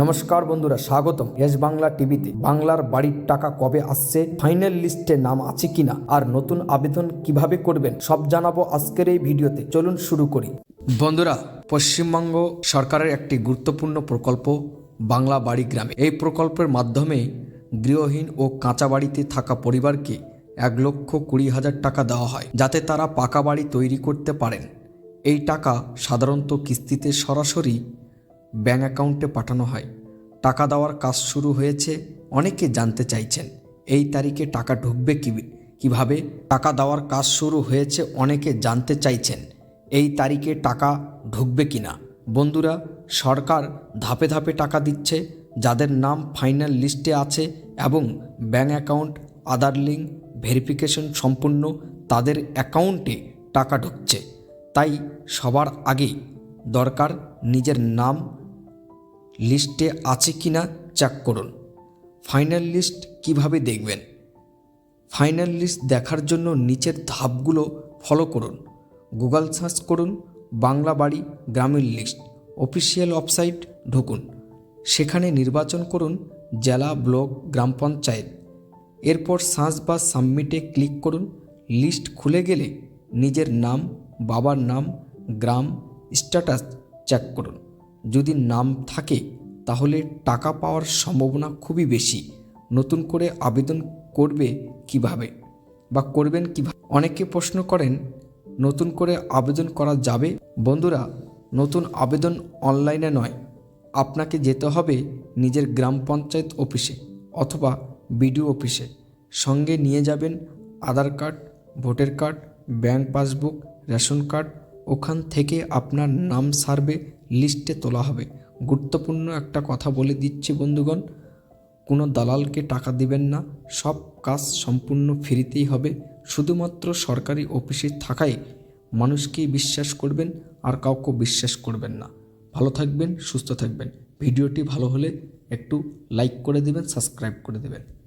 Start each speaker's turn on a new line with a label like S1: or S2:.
S1: নমস্কার বন্ধুরা, স্বাগতম এস বাংলা টিভিতে। বাংলার বাড়ির টাকা কবে আসছে, ফাইনাল লিস্টে নাম আছে কিনা, আর নতুন আবেদন কীভাবে করবেন, সব জানাব আজকের এই ভিডিওতে। চলুন শুরু করি। বন্ধুরা, পশ্চিমবঙ্গ সরকারের একটি গুরুত্বপূর্ণ প্রকল্প, বাংলা বাড়ি গ্রামে। এই প্রকল্পের মাধ্যমে গৃহহীন ও কাঁচা বাড়িতে থাকা পরিবারকে এক লক্ষ কুড়ি হাজার টাকা দেওয়া হয়, যাতে তারা পাকা বাড়ি তৈরি করতে পারেন। এই টাকা সাধারণত কিস্তিতে সরাসরি ব্যাঙ্ক অ্যাকাউন্টে পাঠানো হয়। টাকা দেওয়ার কাজ শুরু হয়েছে, অনেকে জানতে চাইছেন, এই তারিখে টাকা ঢুকবে কি কীভাবে? টাকা দেওয়ার কাজ শুরু হয়েছে, অনেকে জানতে চাইছেন, এই তারিখে টাকা ঢুকবে কিনা? বন্ধুরা, সরকার ধাপে ধাপে টাকা দিচ্ছে, যাদের নাম ফাইনাল লিস্টে আছে এবং bank account, Aadhaar link, verification সম্পূর্ণ তাদের অ্যাকাউন্টে টাকা ঢুকছে। তাই সবার আগে দরকার নিজের নাম লিস্টে আছে কি না চেক করুন। ফাইনাল লিস্ট কীভাবে দেখবেন? ফাইনাল লিস্ট দেখার জন্য নিচের ধাপগুলো ফলো করুন। গুগল সার্চ করুন, বাংলা বাড়ি গ্রামীণ লিস্ট অফিসিয়াল ওয়েবসাইট ঢুকুন। সেখানে নির্বাচন করুন, জেলা, ব্লক, গ্রাম পঞ্চায়েত। এরপর সার্চ বা সাবমিটে ক্লিক করুন। লিস্ট খুলে গেলে নিজের নাম, বাবার নাম, গ্রাম স্ট্যাটাস চেক করুন। যদি নাম থাকে, তাহলে টাকা পাওয়ার সম্ভাবনা খুবই বেশি। নতুন করে আবেদন করবে কীভাবে বা করবেন কীভাবে? অনেকে প্রশ্ন করেন, নতুন করে আবেদন করা যাবে? বন্ধুরা, নতুন আবেদন অনলাইনে নয়। আপনাকে যেতে হবে নিজের গ্রাম পঞ্চায়েত অফিসে অথবা বিডিও অফিসে। সঙ্গে নিয়ে যাবেন Aadhaar card, voter card, bank passbook, ration card. ওখান থেকে আপনার নাম সার্ভে লিস্টে তোলা হবে। গুরুত্বপূর্ণ একটা কথা বলে দিচ্ছি বন্ধুগণ, কোনো দালালকে টাকা দিবেন না, সব কাজ সম্পূর্ণ ফ্রিতেই হবে। শুধুমাত্র সরকারি অফিসে থাকায় মানুষকেই বিশ্বাস করবেন আর কাউকে বিশ্বাস করবেন না। ভালো থাকবেন, সুস্থ থাকবেন। ভিডিওটি ভালো হলে একটু লাইক করে দেবেন সাবস্ক্রাইব করে দেবেন।